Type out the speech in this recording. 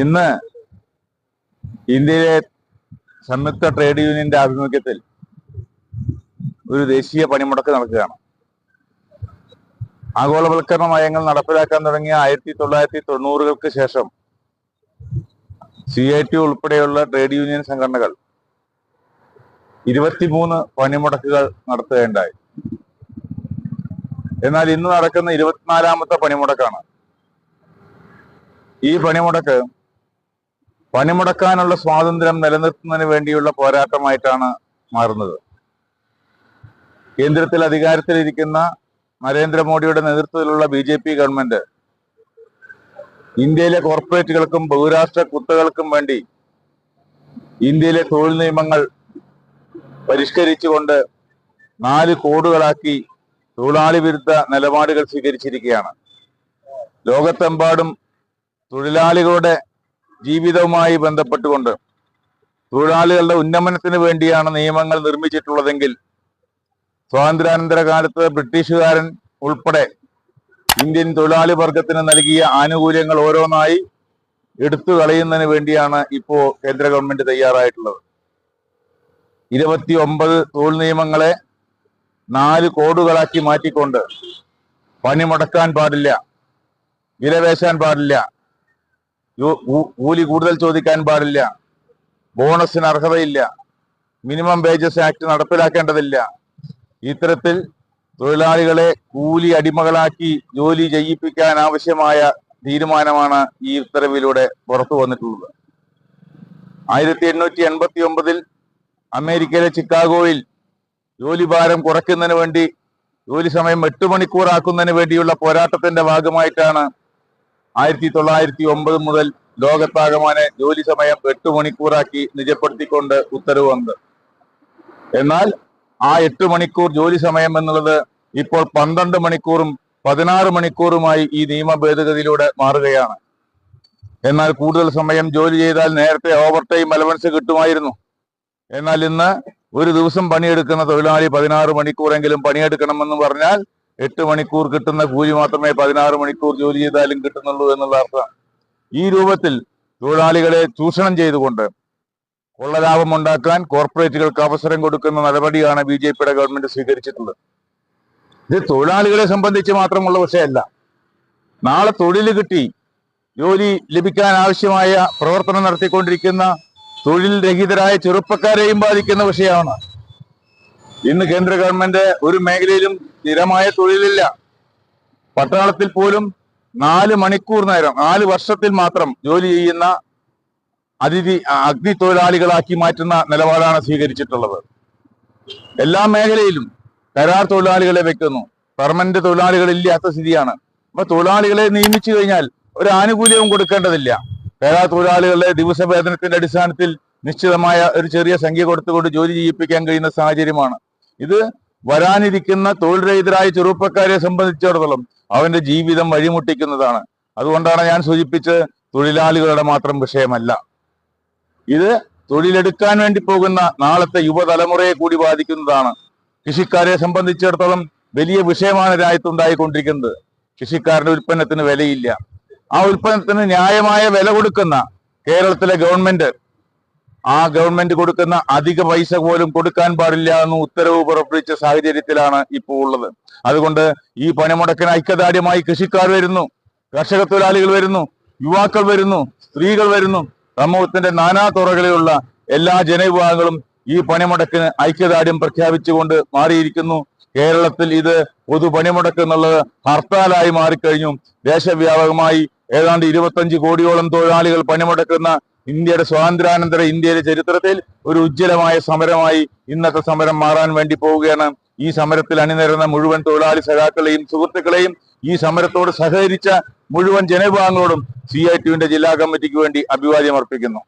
ഇന്ന് ഇന്ത്യയിലെ സംയുക്ത ട്രേഡ് യൂണിയന്റെ ആഭിമുഖ്യത്തിൽ ഒരു ദേശീയ പണിമുടക്ക് നടക്കുകയാണ്. ആഗോളവൽക്കരണ നയങ്ങൾ നടപ്പിലാക്കാൻ തുടങ്ങിയ ആയിരത്തി തൊള്ളായിരത്തി തൊണ്ണൂറുകൾക്ക് ശേഷം സി ഐ ടി ഉൾപ്പെടെയുള്ള ട്രേഡ് യൂണിയൻ സംഘടനകൾ ഇരുപത്തിമൂന്ന് പണിമുടക്കുകൾ നടത്തുകയുണ്ടായി. എന്നാൽ ഇന്ന് നടക്കുന്ന ഇരുപത്തിനാലാമത്തെ പണിമുടക്കാണ്. ഈ പണിമുടക്ക് പണിമുടക്കാനുള്ള സ്വാതന്ത്ര്യം നിലനിർത്തുന്നതിന് വേണ്ടിയുള്ള പോരാട്ടമായിട്ടാണ് മാറുന്നത്. കേന്ദ്രത്തിൽ അധികാരത്തിലിരിക്കുന്ന നരേന്ദ്രമോദിയുടെ നേതൃത്വത്തിലുള്ള ബി ജെ പി ഗവൺമെന്റ് ഇന്ത്യയിലെ കോർപ്പറേറ്റുകൾക്കും ബഹുരാഷ്ട്ര കുത്തകൾക്കും വേണ്ടി ഇന്ത്യയിലെ തൊഴിൽ നിയമങ്ങൾ പരിഷ്കരിച്ചുകൊണ്ട് നാല് കോഡുകളാക്കി തൊഴിലാളി വിരുദ്ധ നിലപാടുകൾ സ്വീകരിച്ചിരിക്കുകയാണ്. ലോകത്തെമ്പാടും തൊഴിലാളികളുടെ ജീവിതവുമായി ബന്ധപ്പെട്ടുകൊണ്ട് തൊഴിലാളികളുടെ ഉന്നമനത്തിന് വേണ്ടിയാണ് നിയമങ്ങൾ നിർമ്മിച്ചിട്ടുള്ളതെങ്കിൽ സ്വാതന്ത്ര്യാനന്തര കാലത്ത് ബ്രിട്ടീഷുകാരൻ ഉൾപ്പെടെ ഇന്ത്യൻ തൊഴിലാളി വർഗത്തിന് നൽകിയ ആനുകൂല്യങ്ങൾ ഓരോന്നായി എടുത്തു കളയുന്നതിന് വേണ്ടിയാണ് ഇപ്പോൾ കേന്ദ്ര ഗവൺമെന്റ് തയ്യാറായിട്ടുള്ളത്. ഇരുപത്തി ഒമ്പത് തൊഴിൽ നിയമങ്ങളെ നാല് കോഡുകളാക്കി മാറ്റിക്കൊണ്ട് പണി മുടക്കാൻ പാടില്ല വിലവേശാൻ പാടില്ല കൂലി കൂടുതൽ ചോദിക്കാൻ പാടില്ല. ബോണസിന് അർഹതയില്ല. മിനിമം വേജസ് ആക്ട് നടപ്പിലാക്കേണ്ടതില്ല. ഇത്തരത്തിൽ തൊഴിലാളികളെ കൂലി അടിമകളാക്കി ജോലി ചെയ്യിപ്പിക്കാൻ ആവശ്യമായ തീരുമാനമാണ് ഈ ഉത്തരവിലൂടെ പുറത്തു വന്നിട്ടുള്ളത്. ആയിരത്തി എണ്ണൂറ്റി എൺപത്തി ഒമ്പതിൽ അമേരിക്കയിലെ ചിക്കാഗോയിൽ ജോലി ഭാരം കുറയ്ക്കുന്നതിന് വേണ്ടി ജോലി സമയം എട്ട് മണിക്കൂറാക്കുന്നതിന് വേണ്ടിയുള്ള പോരാട്ടത്തിന്റെ ഭാഗമായിട്ടാണ് ആയിരത്തി തൊള്ളായിരത്തി ഒമ്പത് മുതൽ ലോകത്താകമാനെ ജോലി സമയം എട്ട് മണിക്കൂറാക്കി നിജപ്പെടുത്തിക്കൊണ്ട് ഉത്തരവ് വന്നത്. എന്നാൽ ആ എട്ട് മണിക്കൂർ ജോലി സമയം എന്നുള്ളത് ഇപ്പോൾ പന്ത്രണ്ട് മണിക്കൂറും പതിനാറ് മണിക്കൂറുമായി ഈ നിയമ ഭേദഗതിയിലൂടെ മാറുകയാണ്. എന്നാൽ കൂടുതൽ സമയം ജോലി ചെയ്താൽ നേരത്തെ ഓവർ ടൈം അലവൻസ് കിട്ടുമായിരുന്നു. എന്നാൽ ഇന്ന് ഒരു ദിവസം പണിയെടുക്കുന്ന തൊഴിലാളി പതിനാറ് മണിക്കൂറെങ്കിലും പണിയെടുക്കണമെന്ന് പറഞ്ഞാൽ എട്ട് മണിക്കൂർ കിട്ടുന്ന കൂലി മാത്രമേ പതിനാറ് മണിക്കൂർ ജോലി ചെയ്താലും കിട്ടുന്നുള്ളൂ എന്നുള്ള അർത്ഥം. ഈ രൂപത്തിൽ തൊഴിലാളികളെ ചൂഷണം ചെയ്തുകൊണ്ട് കൊള്ളലാഭം ഉണ്ടാക്കാൻ കോർപ്പറേറ്റുകൾക്ക് അവസരം കൊടുക്കുന്ന നടപടിയാണ് ബി ജെ പിയുടെ ഗവൺമെന്റ് സ്വീകരിച്ചിട്ടുള്ളത്. ഇത് തൊഴിലാളികളെ സംബന്ധിച്ച് മാത്രമുള്ള വിഷയമല്ല. നാളെ തൊഴിൽ കിട്ടി ജോലി ലഭിക്കാൻ ആവശ്യമായ പ്രവർത്തനം നടത്തിക്കൊണ്ടിരിക്കുന്ന തൊഴിൽ രഹിതരായ ചെറുപ്പക്കാരെയും ബാധിക്കുന്ന വിഷയമാണ്. ഇന്ന് കേന്ദ്ര ഗവൺമെന്റ് ഒരു മേഖലയിലും സ്ഥിരമായ തൊഴിലില്ല. പട്ടാളത്തിൽ പോലും നാല് മണിക്കൂർ നേരം നാല് വർഷത്തിൽ മാത്രം ജോലി ചെയ്യുന്ന അതിഥി അഗ്നി തൊഴിലാളികളാക്കി മാറ്റുന്ന നിലപാടാണ് സ്വീകരിച്ചിട്ടുള്ളത്. എല്ലാ മേഖലയിലും കരാർ തൊഴിലാളികളെ വെക്കുന്നു. പെർമനന്റ് തൊഴിലാളികൾ ഇല്ലാത്ത സ്ഥിതിയാണ്. അപ്പൊ തൊഴിലാളികളെ നിയമിച്ചു കഴിഞ്ഞാൽ ഒരു ആനുകൂല്യവും കൊടുക്കേണ്ടതില്ല. കരാർ തൊഴിലാളികളെ ദിവസവേതനത്തിന്റെ അടിസ്ഥാനത്തിൽ നിശ്ചിതമായ ഒരു ചെറിയ സംഖ്യ കൊടുത്തുകൊണ്ട് ജോലി ചെയ്യിപ്പിക്കാൻ കഴിയുന്ന സാഹചര്യമാണ്. ഇത് വരാനിരിക്കുന്ന തൊഴിൽ രഹിതരായ ചെറുപ്പക്കാരെ സംബന്ധിച്ചിടത്തോളം അവന്റെ ജീവിതം വഴിമുട്ടിക്കുന്നതാണ്. അതുകൊണ്ടാണ് ഞാൻ സൂചിപ്പിച്ച് തൊഴിലാളികളുടെ മാത്രം വിഷയമല്ല. ഇത് തൊഴിലെടുക്കാൻ വേണ്ടി പോകുന്ന നാളത്തെ യുവതലമുറയെ കൂടി ബാധിക്കുന്നതാണ്. കൃഷിക്കാരെ സംബന്ധിച്ചിടത്തോളം വലിയ വിഷയമാണ് രാജ്യത്തുണ്ടായിക്കൊണ്ടിരിക്കുന്നത് കൃഷിക്കാരുടെ ഉൽപ്പന്നത്തിന് വിലയില്ല. ആ ഉൽപ്പന്നത്തിന് ന്യായമായ വില കൊടുക്കുന്ന കേരളത്തിലെ ഗവൺമെന്റ് ആ ഗവൺമെന്റ് കൊടുക്കുന്ന അധിക പൈസ പോലും കൊടുക്കാൻ പാടില്ല എന്ന് ഉത്തരവ് പുറപ്പെടുവിച്ച സാഹചര്യത്തിലാണ് ഇപ്പോൾ ഉള്ളത്. അതുകൊണ്ട് ഈ പണിമുടക്കിന് ഐക്യദാർഢ്യമായി കൃഷിക്കാർ വരുന്നു കർഷക തൊഴിലാളികൾ വരുന്നു യുവാക്കൾ വരുന്നു സ്ത്രീകൾ വരുന്നു. സമൂഹത്തിന്റെ നാനാ തുറകളിലുള്ള എല്ലാ ജനവിഭാഗങ്ങളും ഈ പണിമുടക്കിന് ഐക്യദാർഢ്യം പ്രഖ്യാപിച്ചുകൊണ്ട് മാറിയിരിക്കുന്നു. കേരളത്തിൽ ഇത് പൊതു പണിമുടക്ക് എന്നുള്ളത് ഹർത്താലായി മാറിക്കഴിഞ്ഞു. ദേശവ്യാപകമായി ഏതാണ്ട് ഇരുപത്തഞ്ച് കോടിയോളം തൊഴിലാളികൾ പണിമുടക്കുന്ന ഇന്ത്യയുടെ സ്വാതന്ത്ര്യാനന്തര ഇന്ത്യയുടെ ചരിത്രത്തിൽ ഒരു ഉജ്ജ്വലമായ സമരമായി ഇന്നത്തെ സമരം മാറാൻ വേണ്ടി പോവുകയാണ്. ഈ സമരത്തിൽ അണിനിരുന്ന മുഴുവൻ തൊഴിലാളി സഖാക്കളെയും സുഹൃത്തുക്കളെയും ഈ സമരത്തോട് സഹകരിച്ച മുഴുവൻ ജനവിഭാഗങ്ങളോടും സി ഐ ടിയുവിന്റെ ജില്ലാ കമ്മിറ്റിക്ക് വേണ്ടി അഭിവാദ്യം അർപ്പിക്കുന്നു.